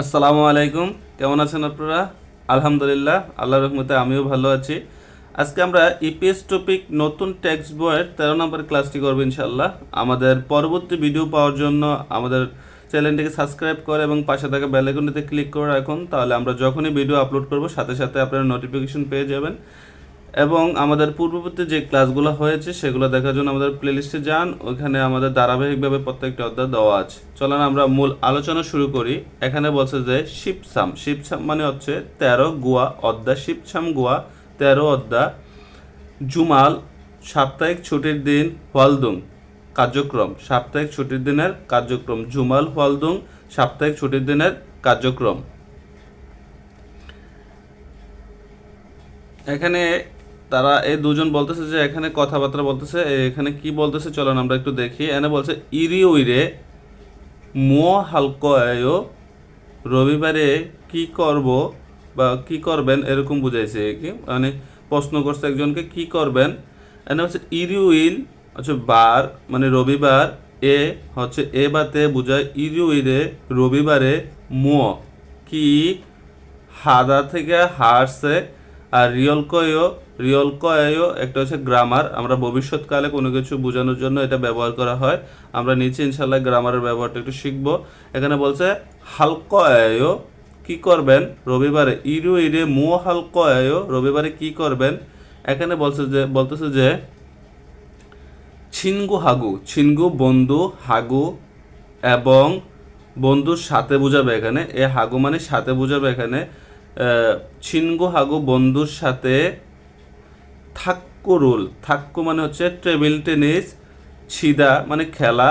আসসালামু আলাইকুম। কেমন আছেন আপনারা? আলহামদুলিল্লাহ আল্লাহ রহমতে আমিও ভালো আছি। আজকে আমরা ইপিএস টপিক নতুন টেক্সট বইয়ের তেরো নম্বর ক্লাসটি করব ইনশাল্লাহ আমাদের পরবর্তী ভিডিও পাওয়ার জন্য আমাদের চ্যানেলটিকে সাবস্ক্রাইব করে এবং পাশে থাকা বেলাইকনটিতে ক্লিক করে রাখুন। তাহলে আমরা যখনই ভিডিও আপলোড করব, সাথে সাথে আপনারা নোটিফিকেশন পেয়ে যাবেন। এবং আমাদের পূর্ববর্তী যে ক্লাসগুলো হয়েছে, সেগুলো দেখার জন্য আমাদের প্লেলিস্টে যান। ওইখানে আমাদের ধারাবাহিকভাবে প্রত্যেকটা অধ্যায় দেওয়া আছে। চলেন আমরা মূল আলোচনা শুরু করি। এখানে বলছে যে শিবসাম শিবসাম মানে হচ্ছে তেরো গুয়া অধ্যায়। শিবসাম গুয়া তেরো অধ্যায়। জুমাল, সাপ্তাহিক ছুটির দিন, হলদুং। কার্যক্রম, সাপ্তাহিক ছুটির দিনের কার্যক্রম। জুমাল, হলদুং, সাপ্তাহিক ছুটির দিনের কার্যক্রম। এখানে তারা এই দুজন বলতেছে যে এখানে কথাবার্তা বলতেছে, এখানে কি বলতেছে চলেন আমরা একটু দেখি। এনে বলছে, ইরি উইরে, মো হালকয় রবিবারে কি করব বা কি করবেন? এরকম বুঝাইছে কি মানে প্রশ্ন করছে একজনকে, কি করবেন? এনে হচ্ছে ইরি উইল হচ্ছে বার মানে রবিবার, এ হচ্ছে এ বাতে বুঝায়, ইরি উইরে, রবিবারে মো, কি হাদা থেকে হারছে আর রিয়ল কয়ও রিয়ল কয়ও একটা হচ্ছে গ্রামার আমরা ভবিষ্যৎকালে কোনো কিছু বোঝানোর জন্য এটা ব্যবহার করা হয়। আমরা নিচে ইনশাল্লাহ গ্রামারের ব্যবহারটা একটু শিখব। এখানে বলছে হালকয়ও কি করবেন রবিবারে? ইরু ইরে মো হালকয়ও রবিবারে কি করবেন? এখানে বলছে যে, বলতেছে যে, ছিনগু হাগু। ছিনগু বন্ধু হাগু এবং বন্ধুর সাথে বোঝাবে এখানে। এ হাগু মানে সাথে বোঝাবে এখানে। ছিনগু হাগু বন্ধুর সাথে থাক্কু রুল থাক্কু মানে হচ্ছে টেবিল টেনিস, ছিদা মানে খেলা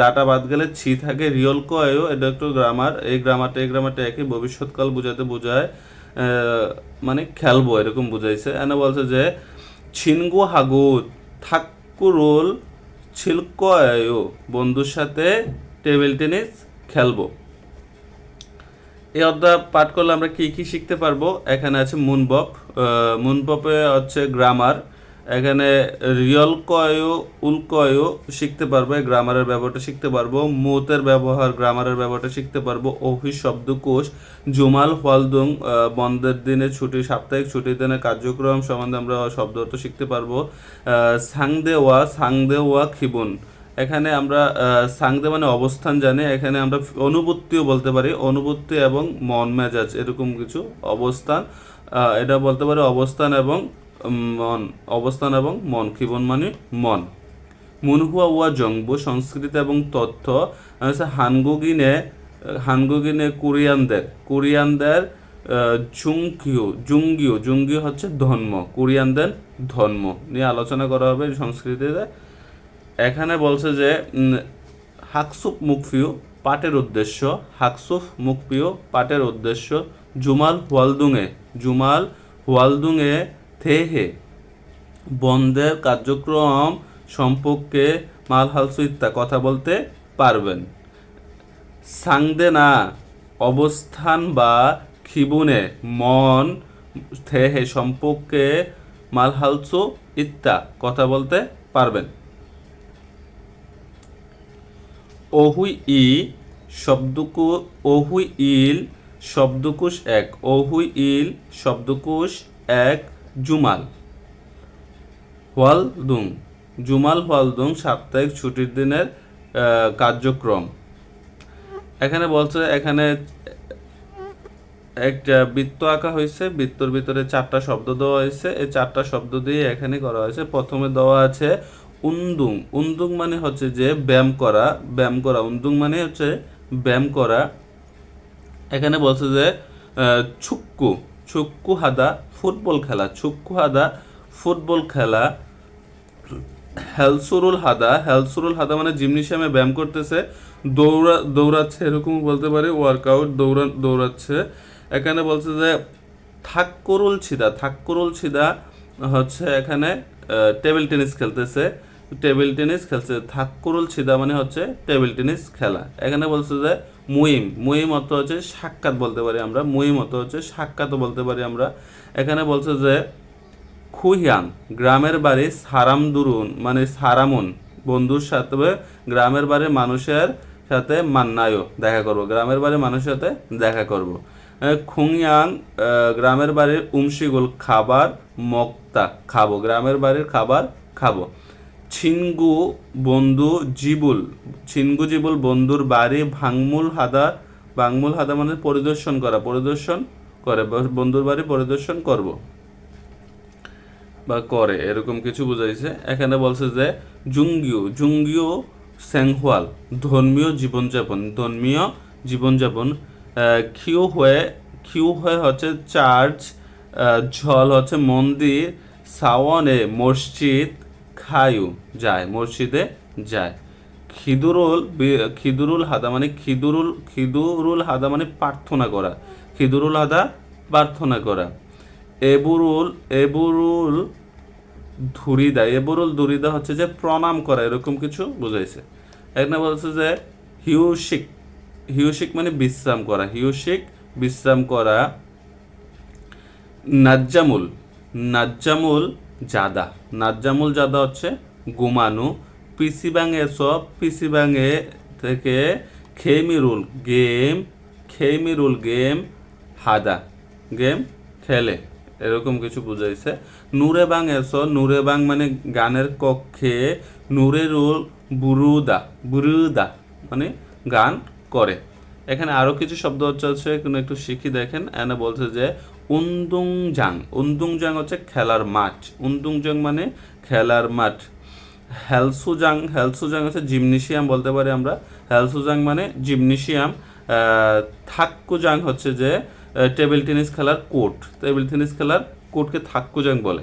দাটা বাদ গেলে ছি থাকে রিয়ল কয়ও এটা একটু গ্রামার, এই গ্রামারটা এই গ্রামারটা একই, ভবিষ্যৎকাল বোঝাতে বোঝায় মানে খেলব, এরকম বুঝাইছে। এনে বলছে যে, ছিনগু হাগু থাক্কু রুল ছিলকয়ও বন্ধুর সাথে টেবিল টেনিস খেলব। এই অধ্যায় পাঠ করলে আমরা কি কি শিখতে পারব? এখানে আছে মুনবপ মুনবপে হচ্ছে গ্রামার এখানে রিয়ল কয়ও উলকয়ও শিখতে পারব গ্রামারের ব্যবহারটা শিখতে পারব মুতের ব্যবহার গ্রামারের ব্যবহারটা শিখতে পারব অহি শব্দকোষ জুমাল আহ, বন্ধের দিনে ছুটি সাপ্তাহিক ছুটির দিনে কার্যক্রম সম্বন্ধে আমরা শব্দ অর্থ শিখতে পারব সাংদেওয়া সাংদেওয়া খিবুন। এখানে আমরা সাংদে মানে অবস্থান জানি। এখানে আমরা অনুভূতিও বলতে পারি। অনুভূতি এবং মন মেজাজ এরকম কিছু অবস্থান। এটা বলতে পারি অবস্থান এবং মন। অবস্থান এবং মন খিবন মানে মন? মুনহুয়া ওয়া জংবু সংস্কৃতি এবং তথ্য। হানগুগিনে হানগুগিনে কোরিয়ানদের। কোরিয়ানদের জুংকিও জুঙ্গিও জুঙ্গিও হচ্ছে ধর্ম। কোরিয়ানদের ধর্ম। নিয়ে আলোচনা করা হবে সংস্কৃতিতে। এখানে বলছে যে উম, হাকসুপ মুখফিউ পাটের উদ্দেশ্য হাকসুফ মুখফিউ পাটের উদ্দেশ্য জুমাল ওয়ালদুঙে জুমাল ওয়ালদুঙে থেহে বন্ধের কার্যক্রম সম্পর্কে মালহালসু ইত্যা কথা বলতে পারবেন। সাংদে না অবস্থান বা খিবুনে মন থেহে সম্পর্কে মালহালসু ইত্যা কথা বলতে পারবেন। অহুই ই শব্দকু অহুই ইল শব্দকোষ এক অহুই ইল শব্দকোষ এক, জুমাল। হোয়ালদুং জুমাল, হোয়ালদুং সাপ্তাহিক ছুটির দিনের কার্যক্রম। এখানে বলছে, এখানে একটা বৃত্ত আঁকা হয়েছে, বৃত্তর ভিতরে চারটা শব্দ দেওয়া হয়েছে। এই চারটা শব্দ দিয়ে এখানে করা হয়েছে। প্রথমে দেওয়া আছে উন্দুং উন্দুং মানে হচ্ছে যে ব্যায়াম করা ব্যায়াম করা উন্দুং মানে হচ্ছে ব্যায়াম করা। এখানে বলছে যে ছুক্কু ছুক্কু হাদা ফুটবল খেলা, ছুক্কু হাদা ফুটবল খেলা। হেলসুরুল হাদা হেলসুরুল হাদা মানে জিমনেশিয়ামে ব্যায়াম করতেছে, দৌড়া, দৌড়াচ্ছে এরকম বলতে পারি ওয়ার্কআউট দৌড়া, দৌড়াচ্ছে। এখানে বলছে যে থাক্করুল ছিদা থাক্করুল ছিদা হচ্ছে এখানে টেবিল টেনিস খেলতেছে। টেবিল টেনিস খেলছে। থাক্করুল ছিদা মানে হচ্ছে টেবিল টেনিস খেলা। এখানে বলছে যে মুইম মুইম অর্থ হচ্ছে সাক্ষাৎ বলতে পারি আমরা, মুইম অর্থ হচ্ছে সাক্ষাৎও বলতে পারি আমরা। এখানে বলছে যে খুহিয়াং গ্রামের বাড়ি সারাম দুরুন মানে সারামুন, বন্ধুর সাথে, গ্রামের বাড়ির মানুষের সাথে মান্নায়ও দেখা করব, গ্রামের বাড়ির মানুষের সাথে দেখা করব। খুংয়াং গ্রামের বাড়ির উমশিগুল খাবার মক্তা খাব, গ্রামের বাড়ির খাবার খাব। ছিনগু বন্ধু জিবুল। ছিনগু জিবুল বন্ধুর বাড়ি ভাঙমুল হাদা ভাঙমুল হাদা মানে পরিদর্শন করা, পরিদর্শন করে, বন্ধুর বাড়ি পরিদর্শন করব। বা করে, এরকম কিছু বুঝাইছে। এখানে বলছে যে, জুঙ্গিও জুঙ্গিও স্যাংহোয়াল, ধর্মীয় জীবনযাপন ধর্মীয় জীবনযাপন খিউ হয়ে খিউ হয়ে হচ্ছে চার্চ ঝল হচ্ছে মন্দির, সাওয়ানে মসজিদ খায়ু যায়, মসজিদে যায়। খিদুরুল খিদুরুল হাদা মানে খিদুরুল খিদুরুল হাদা মানে প্রার্থনা করা। খিদুরুল হাদা, প্রার্থনা করা। এবুরুল এবুরুল ধুরিদা এবুরুল ধুরিদা হচ্ছে যে প্রণাম করা, এরকম কিছু বুঝাইছে। এখানে বলছে যে হিউশিক হিউশিক মানে বিশ্রাম করা। হিউশিক, বিশ্রাম করা। নাজ্জামুল নাজ্জামুল জাদা। নাজ্জামুল জাদা হচ্ছে ঘুমানো পিসি ব্যাঙে সব, পিসি ব্যাঙে থেকে খেমিরুল গেম খেমিরুল গেম, হাদা গেম খেলে। এরকম কিছু বুঝাইছে। নূরে বাং এসো নূরে বাং মানে গানের কক্ষে নূরেরুল বুরুদা বুরুদা মানে গান করে। এখানে আরও কিছু শব্দ হচ্ছে হচ্ছে কোনো একটু শিখি দেখেন। এনে বলছে যে, উন্দুংজাং। উন্দুংজাং হচ্ছে খেলার মাঠ। উন্দুংজাং মানে খেলার মাঠ। হেলসুজাং হেলসুজাং হচ্ছে জিমনেশিয়াম বলতে পারি আমরা। হেলসুজাং মানে জিমনেশিয়াম। থাক্কুজাং হচ্ছে যে টেবিল টেনিস খেলার কোর্ট। টেবিল টেনিস খেলার কোর্টকে থাক্কুজাং বলে।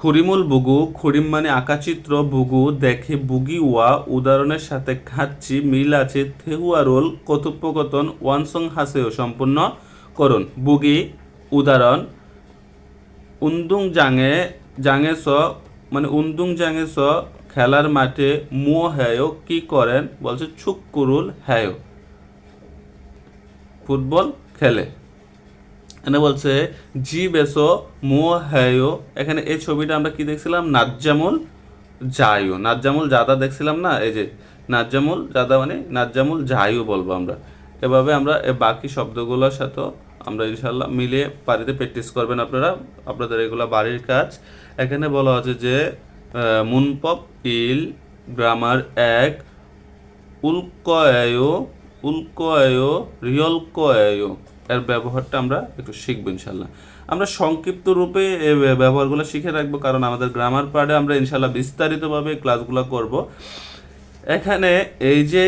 খুরিমুল বুগু খুরিম মানে আঁকাচিত্র বুগু, দেখে বুগি ওয়া, উদাহরণের সাথে খাচ্ছি মিল আছে থেহুয়ারোল কথোপকথন, ওয়ানসং হাসেও সম্পূর্ণ করুন। বুগি, উদাহরণ উন্দুং জাঙে জাঙে স মানে উন্দুং জাঙে স, খেলার মাঠে মো হ্যায়, কি করেন? বলছে ছুক্কুরুল হ্যায়। ফুটবল খেলে। এখানে বলছে, জি বেসো মো হ্যায়ো। এখানে এই ছবিটা আমরা কি দেখছিলাম? নাজ্জামুল জায়ু নাজ্জামুল জাদা দেখছিলাম না? এই যে, নাজ্জামুল জাদা মানে নাজ্জামুল জায়ু বলব আমরা। এভাবে আমরা বাকি শব্দগুলোর সাথেও আমরা ইনশাল্লাহ মিলে বাড়িতে প্র্যাকটিস করবেন আপনারা, আপনাদের এগুলো বাড়ির কাজ। এখানে বলা আছে যে মুনপপ ইল গ্রামার এক উল্কয়ো উল্কয়ো রিয়লকয়ো এর ব্যবহারটা আমরা একটু শিখব ইনশাল্লাহ। আমরা সংক্ষিপ্ত রূপে ব্যবহারগুলো শিখে রাখব, কারণ আমাদের গ্রামার পার্টে আমরা ইনশাল্লাহ বিস্তারিতভাবে ক্লাসগুলো করব। এখানে এই যে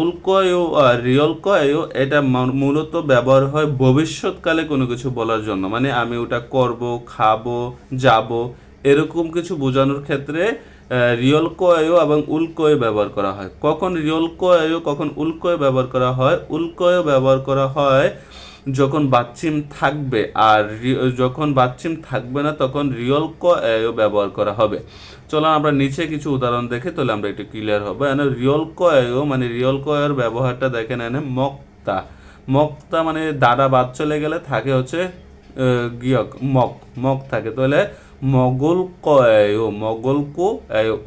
উল্কয়ো আর রিয়লকয়ো, এটা মূলত ব্যবহার হয় ভবিষ্যৎকালে কোনো কিছু বলার জন্য। মানে আমি ওটা করব, খাব, যাব, এরকম কিছু বোঝানোর ক্ষেত্রে রিয়ল কয়ও এবং উল্কয় ব্যবহার করা হয়। কখন রিয়ল কয়ও কখন উল্কয় ব্যবহার করা হয়? উল্কয় ব্যবহার করা হয় যখন বাচ্চিম থাকবে আর যখন বাচ্চিম থাকবে না তখন রিয়ল কয়ও ব্যবহার করা হবে। চলো আমরা নিচে কিছু উদাহরণ দেখে, তাহলে আমরা একটু ক্লিয়ার হবে। এনে রিয়ল কয়ও মানে রিয়ল কয়ের ব্যবহারটা দেখেন এনে মক্তা। মক্তা মানে দাদা বাদ চলে গেলে থাকে হচ্ছে গিয়ক, মক মক থাকে। তাহলে মগল কয়েও মগল কো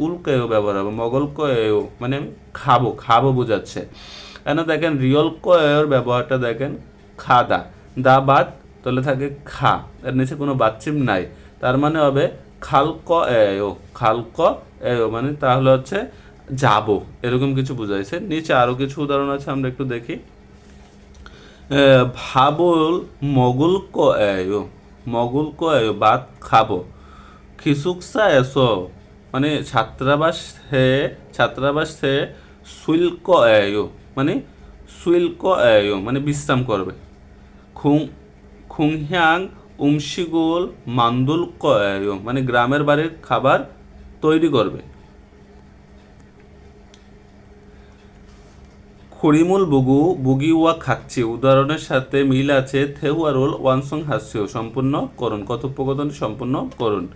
উল কয়েও ব্যবহার হবে। মগল কয়েও মানে আমি খাব খাব বোঝাচ্ছে। এখানে দেখেন, রিয়ল কয়ের ব্যবহারটা দেখেন, খাদা। দা দা বাদ, তাহলে থাকে খা। এর নিচে কোনো বাচ্চিম নাই। তার মানে হবে খালক এও খালক এও মানে তাহলে হচ্ছে যাব। এরকম কিছু বুঝাইছে। নিচে আরও কিছু উদাহরণ আছে, আমরা একটু দেখি। ভাবল মগুল কয়ো মগুল কয়ো বাদ, খাব। খিসুকসা এসো। মানে ছাত্রাবাস হে ছাত্রাবাস হে শুল্ক এয়ো। মানে শুল্ক এয়ো মানে বিশ্রাম করবে। খুং, খুংহ্যাং, উমশিগুল মান্দুল কয়ো মানে গ্রামের বাড়ির খাবার তৈরি করবে। খড়িমুল বুগু, বুগিওয়া খাচ্ছি। উদাহরণের সাথে মিল আছে, থেহুয়ারোল ওয়ানসং হাস্য সম্পূর্ণ করুন, কথোপকথন সম্পূর্ণ করুন।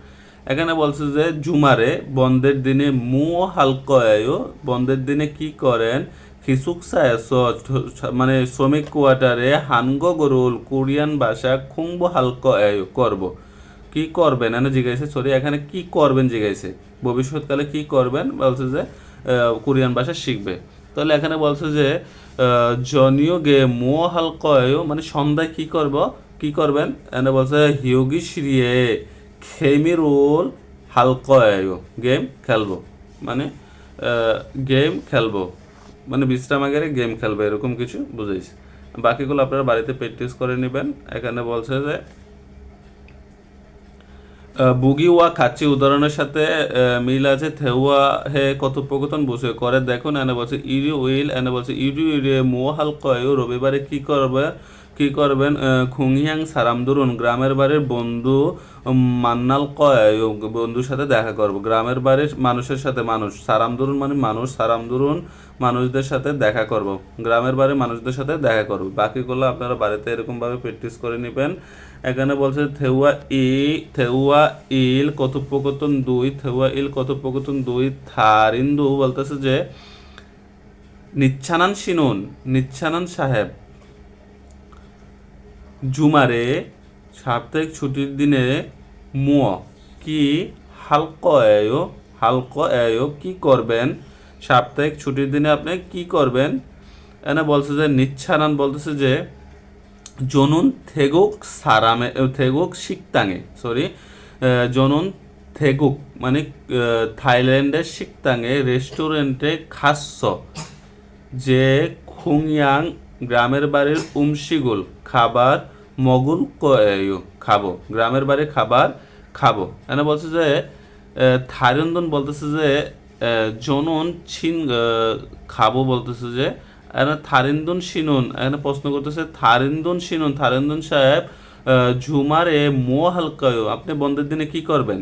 এখানে বলছে যে, জুমারে বন্ধের দিনে মু হালকয়ও, বন্ধের দিনে কি করেন? খিসুকসায়স মানে শ্রমিক কোয়ার্টারে হানগ গরুল কোরিয়ান ভাষা খুংব হালক করব। কি করবেন? এনে জিজ্ঞাসা, সরি, এখানে কি করবেন জিজ্ঞাসা? ভবিষ্যৎকালে কি করবেন? বলছে যে কোরিয়ান ভাষা শিখবে। তাহলে এখানে বলছে যে জনীয় গে মো হালকয় মানে সন্ধ্যায় কি করব? কি করবেন? এখানে বলছে, হিয়োগি সিরিয়ে খেমিরুল হালকয়। গেম খেলব। মানে গেম খেলব। মানে বিশ্রাম আগে গেম খেলব, এরকম কিছু বুঝাইছে বাকিগুলো আপনারা বাড়িতে প্র্যাকটিস করে নেবেন। এখানে বলছে যে বুগি ওয়া খাচ্ছি। উদাহরণের সাথে মিল আছে। থেওয়া হে কথোপকথন বসে করে দেখুন। এনে বলছে, ইরি উইল। এনে বলছে, ইরি ইরে মো হালকয়। রবিবারে কি করবে? কি করবেন? খুংহিয়াং সারাম ধরুন গ্রামের বাড়ির বন্ধু মান্নাল কয় বন্ধুর সাথে দেখা করব। গ্রামের বাড়ির মানুষের সাথে মানুষ সারাম ধরুন মানে মানুষ সারাম ধরুন মানুষদের সাথে দেখা করব। গ্রামের বাড়ির মানুষদের সাথে দেখা করব। বাকিগুলো আপনারা বাড়িতে এরকমভাবে প্র্যাকটিস করে নেবেন। এখানে বলছে, থেউয়া ই, থেউয়া ইল কথোপকথন দুই, থেউয়া ইল কথোপকথন দুই, থারিন্দু বলতেছে যে নিচ্ছানান শিনুন নিচ্ছানান সাহেব, জুমারে সাপ্তাহিক ছুটির দিনে মুয় কি হালক এয়ো হালক এয়ো কি করবেন? সাপ্তাহিক ছুটির দিনে আপনি কি করবেন? এনে বলছে যে নিচ্ছানান বলতেছে যে, জনুন থেগুক সারামে থেগুক শিকতাঙে সরি জনুন থেগুক মানে থাইল্যান্ডের শিকতাঙে রেস্টুরেন্টে খাস্য যে খুংয়াং গ্রামের বাড়ির উমশিগুল খাবার কয়ু, খাব। গ্রামের বাড়ি খাবার খাব। এখানে বলছে যে থাইরন্দন বলতেছে যে জনন ছিন খাব বলতেছে যে এখানে থারিন্দন শিনুন এখানে প্রশ্ন করতেছে থারিন্দন শিনুন থারিন্দন সাহেব ঝুমারে মো হালকায়ু আপনি বন্ধের দিনে কি করবেন?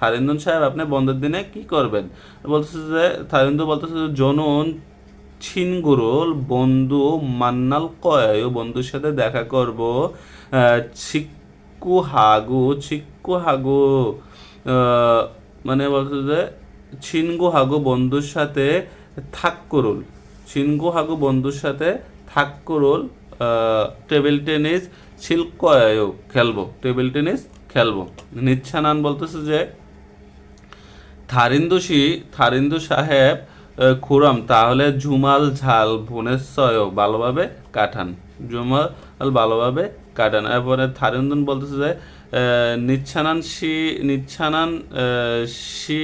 থারিন্দন সাহেব, আপনি বন্ধের দিনে কি করবেন? বলতেছে যে থারিন্দু বলতেছে জনন ছিনগুরুল বন্ধু মান্নাল কয় বন্ধুর সাথে দেখা করব ছিক্কু হাগু ছিক্কু হাগু মানে বলছে যে ছিনগু হাগু বন্ধুর সাথে থাক করুল। ছিনগু হাগু বন্ধুর সাথে থাক করুল টেবিল টেনিস শিল্কয় খেলব, টেবিল টেনিস খেলব। নিচ্ছানান বলতেছে যে থারিন্দুসি থারিন্দু সাহেব খুরম, তাহলে ঝুমাল ঝাল ভুনেশ্বয় ভালোভাবে কাটান। ঝুমাল ভালোভাবে কাটান। এরপরে থারিন্দন বলতেছে যে নিচ্ছানান সি নিচ্ছানান সি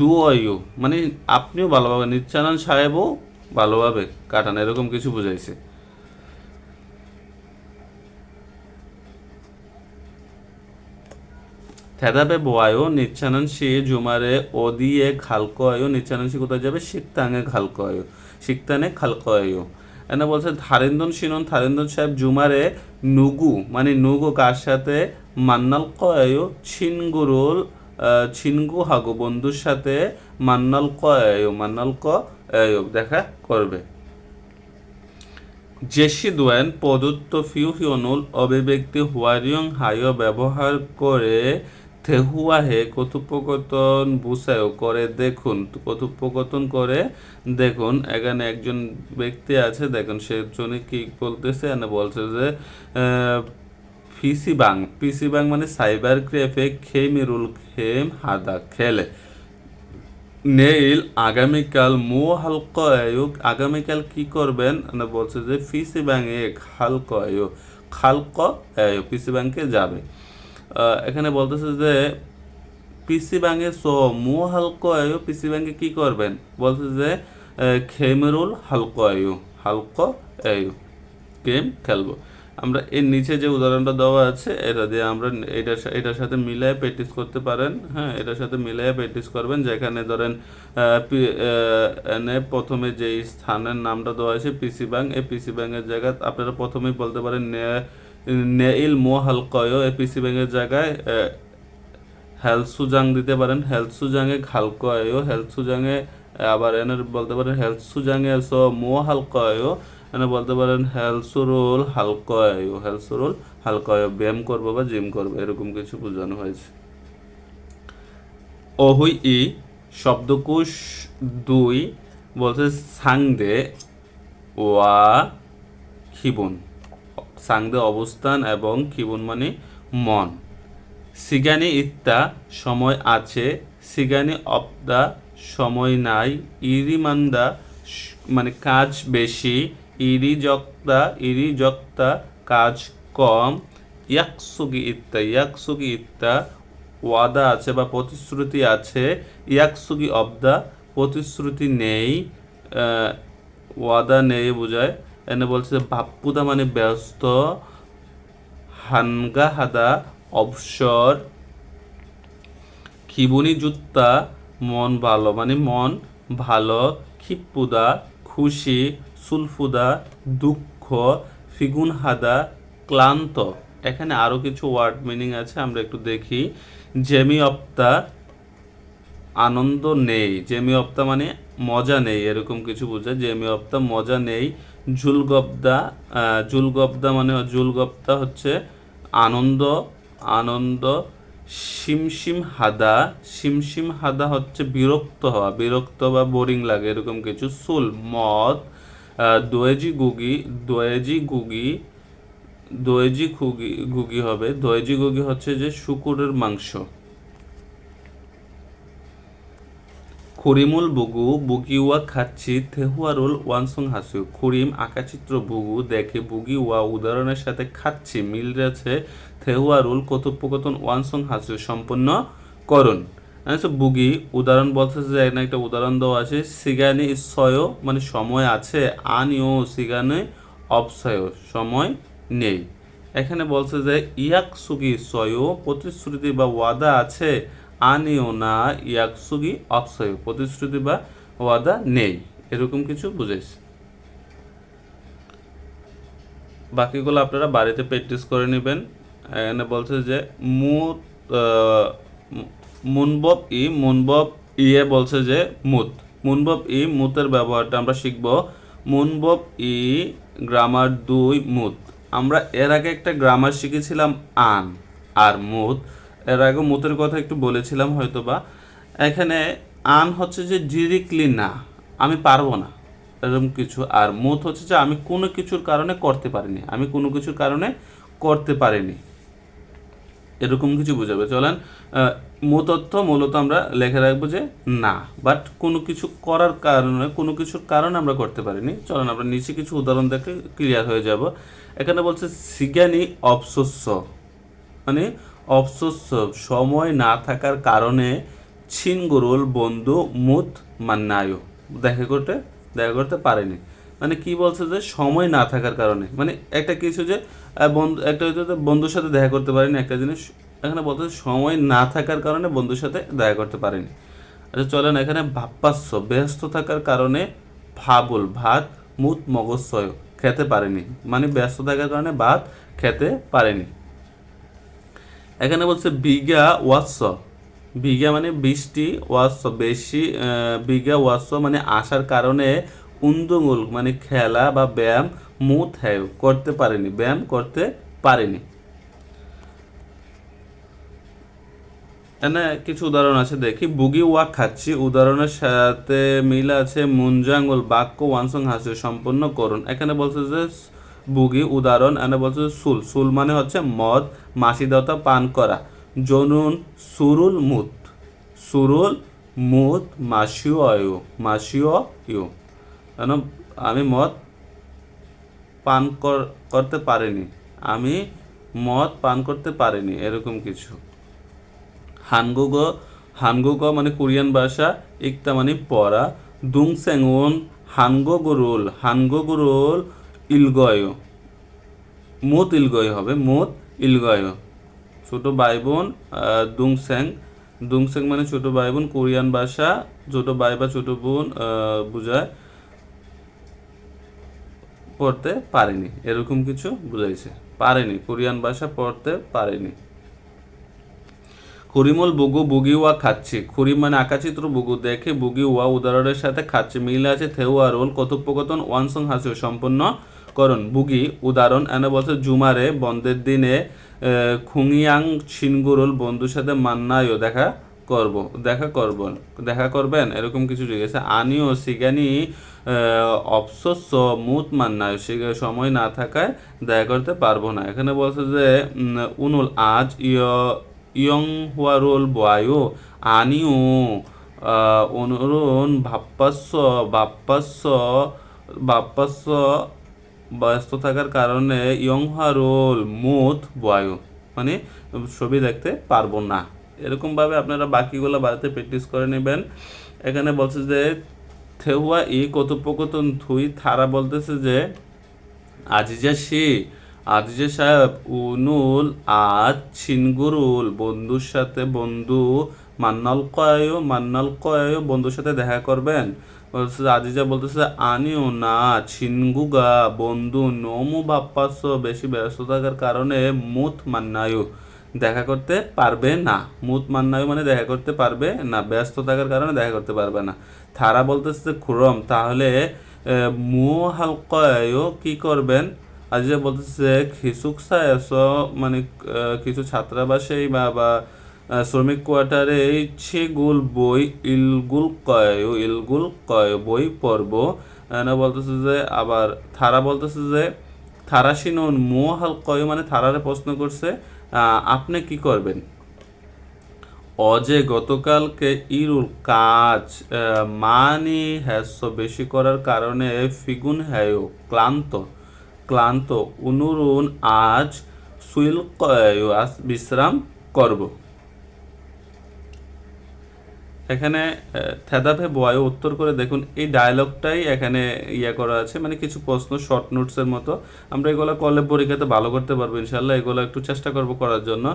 দুয়ু মানে আপনিও ভালোভাবে, নিচ্ছানান সাহেবও ভালোভাবে কাটান, এরকম কিছু বুঝাইছে। থেদাবে বোয়ায়ও নিচ্ছানন সি জুমারে ওদিয়ে খালকো আয়ো নিচ্ছানন সি কোথায় যাবে? শিকতাঙে খালকো আয়ো শিকতানে খালকো আয়ো এনে বলছে থারেন্দন সিনন থারেন্দন সাহেব জুমারে নুগু মানে নুগু কার সাথে? মান্নাল কয়ো ছিনগুরুল ছিনগু হাগু বন্ধুর সাথে মান্নাল কয়ো মান্নাল ক দেখা করবে। জেসি দোয়েন প্রদত্ত ফিউ হিওনুল অভিব্যক্তি হুয়ারিয়ং হাইও ব্যবহার করে থেহুয়াহে কথোপকথন বুসায় করে দেখুন, কথোপকথন করে দেখুন। এখানে একজন ব্যক্তি আছে, দেখুন, সে জনে কি বলতেছে, এনে বলছে যে পিসি বাং পিসি বাং মানে সাইবার ক্রেফে খেমিরুল খেম হাদা খেলে। নেইল, আগামীকাল মো হালকা আয়োগ আগামীকাল কি করবেন? মানে বলছে যে ফিসি ব্যাংকে হালকা আয়োগ খালক আয়োগ পিসি ব্যাংকে যাবে। এখানে বলতেছে যে, পিসি ব্যাংকে সো মো হালকা আয়োগ পিসি ব্যাংকে কি করবেন? বলছে যে খেমেরুল হালকা আয়োগ হালকা আয়োগ গেম খেলব। আমরা এর নিচে যে উদাহরণটা দেওয়া আছে, এটা দিয়ে আমরা এটার এটার সাথে মিলিয়ে প্র্যাকটিস করতে পারেন। হ্যাঁ এটার সাথে মিলিয়ে প্র্যাকটিস করবেন, যেখানে ধরেন এনে প্রথমে যে স্থানের নামটা দেওয়া আছে, পিসি ব্যাংক এই পিসি ব্যাংকের জায়গায় আপনারা প্রথমেই বলতে পারেন নেইল মো হালকয় এই পিসি ব্যাংকের জায়গায় আহ, হেলথ সুজাং দিতে পারেন। হেলথ সুজাঙে খালকো আয়ো হেলথ সুজাঙে আবার এনে বলতে পারেন হেলথ সুজাঙে সো মো হালকো আয়ো এনে বলতে পারেন হেলথ সুরুল হালকো আয়ো হেলথ সুরুল হালকো আয়ো ব্যায়াম করব বা জিম করব এরকম কিছু বোঝানো হয়েছে। অহুই ই শব্দকোষ দুই বলছে সাংদে ওয়া খিবুন। সাংদে অবস্থান এবং খিবুন মানে মন। সিগানি ইত্যা সময় আছে, সিগানি অফ দ্য সময় নাই, ইরি মান্দা মানে কাজ বেশি, ইরি যক্তা ইরি যক্তা কাজ কম, ইয়াকসুগি ইত্তা ইয়াকসুগি ইত্তা ওয়াদা আছে বা প্রতিশ্রুতি আছে, ইয়াকসুগি অবদা প্রতিশ্রুতি নেই ওয়াদা নেই বোঝায়। এনে বলছে বাপ্পুদা মানে ব্যস্ত হানগাহাদা অবসর, খিবুনি জুত্তা মন ভালো মানে মন ভালো খিপ্পুদা খুশি সুলফুদা দুঃখ, ফিগুন হাদা ক্লান্ত। এখানে আরও কিছু ওয়ার্ড মিনিং আছে, আমরা একটু দেখি। জেমি অপ্তা আনন্দ নেই। জেমি অপ্তা মানে মজা নেই, এরকম কিছু বোঝায়। জেমি অপ্তা মজা নেই জুলগবদা আহ, মানে জুলগবদা হচ্ছে আনন্দ আনন্দ সিমসিম হাদা। সিমসিম হাদা হচ্ছে বিরক্ত হওয়া বিরক্ত বা বোরিং লাগে এরকম কিছু। সুল মদ দোয়েজি গুগি দোয়েজি গুগি দোয়েজি খুগি গুগি হবে। দোয়েজি গুগি হচ্ছে যে শুকুরের মাংস। খরিমুল বুগু, বুগিওয়া খাচ্ছি থেহুয়ারুল ওয়ানসং হাসু খরিম, আঁকাচিত্র বুগু, দেখে বুগিওয়া উদাহরণের সাথে খাচ্ছি, মিল রয়েছে থেহুয়ারুল কথোপকথন, ওয়ানসং হাসু সম্পন্ন করুন। আচ্ছা বুগি, উদাহরণ বলছে যে, এখানে একটা উদাহরণ দেওয়া আছে, সিগানে ইসয় মানে সময় আছে, আনিও সিগানে অপসয় সময় নেই। এখানে বলছে যে, ইয়াক সুগি সয় প্রতিশ্রুতি বা ওয়াদা আছে আনিও না ইয়াক সুগি অপসয় প্রতিশ্রুতি বা ওয়াদা নেই। এরকম কিছু বুঝেছি বাকিগুলো আপনারা বাড়িতে প্র্যাকটিস করে নেবেন। এখানে বলছে যে আহ, মুনবব ই মুনবব ইয়ে বলছে যে মুত। মুনবব ই মুতের ব্যবহারটা আমরা শিখব। মুনবব ই গ্রামার দুই মুত। আমরা এর আগে একটা গ্রামার শিখেছিলাম আন আর মুত। এর আগে মুতের কথা একটু বলেছিলাম হয়তো বা এখানে আন হচ্ছে যে ডিরেক্টলি না, আমি পারব না, এরকম কিছু। আর মুত হচ্ছে যে আমি কোনো কিছুর কারণে করতে পারিনি, আমি কোনো কিছুর কারণে করতে পারিনি। এরকম কিছু বোঝাবে। চলেন মূতত্ব মূলত আমরা লেখা রাখব যে না বাট কোনো কিছু করার কারণে, কোনো কিছুর কারণে আমরা করতে পারিনি। চলেন, আমরা নিচে কিছু উদাহরণ দেখে ক্লিয়ার হয়ে যাব। এখানে বলছে সিজ্ঞানী অবশস্য মানে অবশস্য সময় না থাকার কারণে ছিনগরুল বন্ধু মুত মান্নায়ু। দেখা করতে দেখা করতে পারেনি। মানে কি বলছে যে সময় না থাকার কারণে? মানে একটা কিছু যে বন্ধু, একটা হয়তো বন্ধুর সাথে দেখা করতে পারেনি, একটা জিনিস এখানে বলতে সময় না থাকার কারণে বন্ধুর সাথে দেখা করতে পারেনি। আচ্ছা চলেন এখানে ভাপ্পাস্য, ব্যস্ত থাকার কারণে ভাবুল, ভাত, মুত মগজসয় খেতে পারেনি। মানে ব্যস্ত থাকার কারণে ভাত খেতে পারেনি। এখানে বলছে বিঘা ওয়াৎস। বিঘা মানে বৃষ্টি, ওয়াৎস বেশি বিঘা ওয়াৎস মানে আসার কারণে উন্দুমুল মানে খেলা বা ব্যায়াম মুত হ্যায়, করতে পারেনি, ব্যায়াম করতে পারেনি। এখানে কিছু উদাহরণ আছে, দেখি। বুগি ওয়া খাচ্ছি, উদাহরণের সাথে মিল আছে, মুঞ্জাঙ্গল বাক্য ওয়ানসং হাসি সম্পন্ন করুন। এখানে বলছে যে বুগি উদাহরণ এখানে বলছে সুল সুল মানে হচ্ছে মদ মাসিদতা পান করা। জনুন সুরুল মুত। সুরুল মুত মাসিও আয়ু মাসিও ইউ। কেন? আমি মদ পান কর- করতে পারিনি। আমি মদ পান করতে পারিনি, এরকম কিছু। হানগুগ হানগুগ মানে কোরিয়ান ভাষা, ইকতা মানে পড়া। দুংসেংউন হানগোগুরুল হানগোগুরুল ইলগয়। মুত ইলগয় হবে মুত ইলগয়। ছোট ভাই বোন আহ, দুংসেং। দুংসেং মানে ছোট ভাই বোন কোরিয়ান ভাষা। ছোট ভাই বা ছোট বোন বোঝায়। পড়তে পারেনি এরকম কিছু বুঝাইছে। পারেনি কোরিয়ান ভাষা পড়তে পারেনি। খরিমল বুগু বুগিওয়া খাচ্ছে। খরিম মানে আকাচিত্র বুগু দেখে বুগিওয়া উদাহরণের সাথে খাচ্ছে। মিল আছে থেউয়া রোল কথোপকথন ওয়ানসং হাসিও সম্পন্ন করুন। বুগি, উদাহরণ, এনে বলছে, জুমারে বন্ধের দিনে খুংয়াং ছিনগুরুল বন্ধুর সাথে মান্নায়ও দেখা করব দেখা করব, দেখা করবেন? এরকম কিছু জিজ্ঞেস আনিও, সিগানি অপসস্য মুত মান্নায় সে সময় না থাকায় দেখা করতে পারব না। এখানে বলছে যে উনুল, আজ ইয় হুয়ারুল বয়ায়ু, আনিও অনুরণ ভাপ্পাস্য বাপ্পাস্য বাপ্পাস্য ব্যস্ত থাকার কারণে ইয়ংহারোল মুথ বয়ু মানে ছবি দেখতে পারব না। এরকমভাবে আপনারা বাকিগুলো বাড়িতে প্র্যাকটিস করে নেবেন। এখানে বলছে যে, থেহুয়া ই কথোপকথন থুই থারা বলতেছে যে, আজিজা সি আজিজা সাহেব, উনুল আজ ছিনগুরুল, বন্ধুর সাথে বন্ধু মান্নাল কয় মান্নাল কয়, বন্ধুর সাথে দেখা করবেন। আজিজা বলতেছে, আনিও না ছিনগুগা বন্ধু, নমু বাপ্পাস বেশি ব্যস্ত থাকার কারণে মুত মান্নায়ু। দেখা করতে পারবে না। মুত মান্নায়ু মানে দেখা করতে পারবে না, ব্যস্ত থাকার কারণে দেখা করতে পারবে না। থারা বলতেছে খুরম, তাহলে মু হালকায়ও কি করবেন? আজ যে বলতেছে খিসুক সায়াস মানে কিছু ছাত্রাবাসেই বা বা শ্রমিক কোয়ার্টারে ছেগুল বই ইলগুল কয় ইলগুল কয় বই পড়ব। না বলতেছে যে, আবার থারা বলতেছে যে, থারা শিনুন মো হাল কয় মানে থারারে প্রশ্ন করছে আপনি কি করবেন? অজে গতকালকে ইরুল কাজ মানি হ্যাস্য বেশি করার কারণে ফিগুন হ্যায়ো ক্লান্ত ক্লান্ত অনুরুন আজ সুইল কয় আজ বিশ্রাম করব। এখানে থেদাভে বয় উত্তর করে দেখুন, এই ডায়লগটাই এখানে ইয়ে করা আছে মানে কিছু প্রশ্ন শর্ট নোটসের মতো। আমরা এগুলো করলে পরীক্ষাতে ভালো করতে পারব ইনশাল্লাহ এগুলো একটু চেষ্টা করব করার জন্য।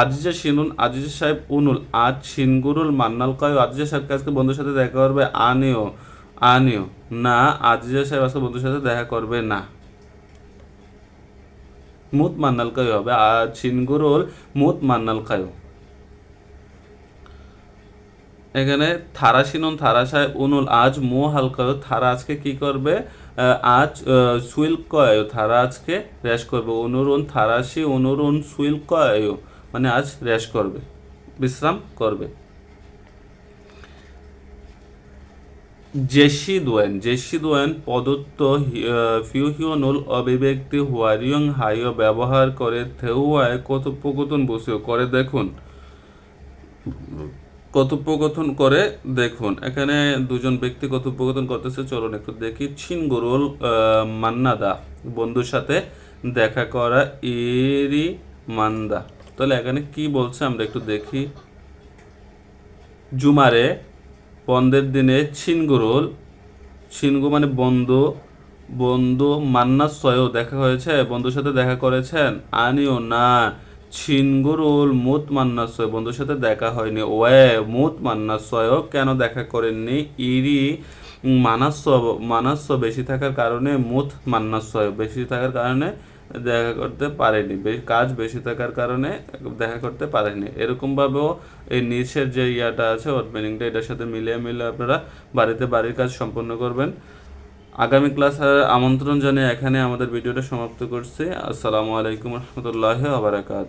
আজিজা শিনুন, আজিজা সাহেব উনুল, আজ শিনগুরুল মান্নাল কয়। আজিজা সাহেবকে আজকে বন্ধুর সাথে দেখা করবে আনিও। আনিও। না, আজিজা সাহেব আজকে বন্ধুর সাথে দেখা করবে না। মুত মান্নাল কায়ু হবে আর ছিনগুরুল মুত মান্নাল কায়ু। এখানে থারা সিনন থারা সাহেব উনুল, আজ, মো, হালকায় থারা আজকে কি করবে? আজ সুইল কয় থারা আজকে রেশ করবে। অনুরুন থারাসি অনুরুন সুইল কয় মানে আজ রেশ করবে, বিশ্রাম করবে। জেসি দোয়েন জেসি দোয়েন প্রদত্ত ফিউহিয়নুল অভিব্যক্তি হুয়ারিয়ং হাইও ব্যবহার করে থেউয়ায় কথোপকথন বসেও, করে দেখুন। কথোপকথন করে দেখুন। এখানে দুজন ব্যক্তি কথোপকথন করতেছে। চলুন একটু দেখি। ছিনগরুল মান্নাদা বন্ধুর সাথে দেখা করা এরি মান্দা। তাহলে এখানে কি বলছে আমরা একটু দেখি। জুমারে, বন্ধের দিনে ছিনগুরুল ছিনগু মানে বন্ধু। বন্ধু মান্না সয়ও দেখা হয়েছে। বন্ধুর সাথে দেখা করেছেন। আনিও না। ছিনগুরুল মুত মান্নাসয়। বন্ধুর সাথে দেখা হয়নি। ওয়ে, মুত মান্নাসয়ও কেন দেখা করেননি? ইরি মানাস্য মানাস্য বেশি থাকার কারণে মুত মান্নাসয় বেশি থাকার কারণে দেখা করতে পারেনি। কাজ বেশি থাকার কারণে দেখা করতে পারেনি। এরকমভাবেও এই নিচের যে ইয়াটা আছে, ওর মিনিংটা এটার সাথে মিলিয়ে মিলিয়ে আপনারা বাড়িতে বাড়ির কাজ সম্পন্ন করবেন। আগামী ক্লাস আমন্ত্রণ জানিয়ে এখানে আমাদের ভিডিওটা সমাপ্ত করছি। আসসালামু আলাইকুম রহমতুল্লাহ আবরাকাত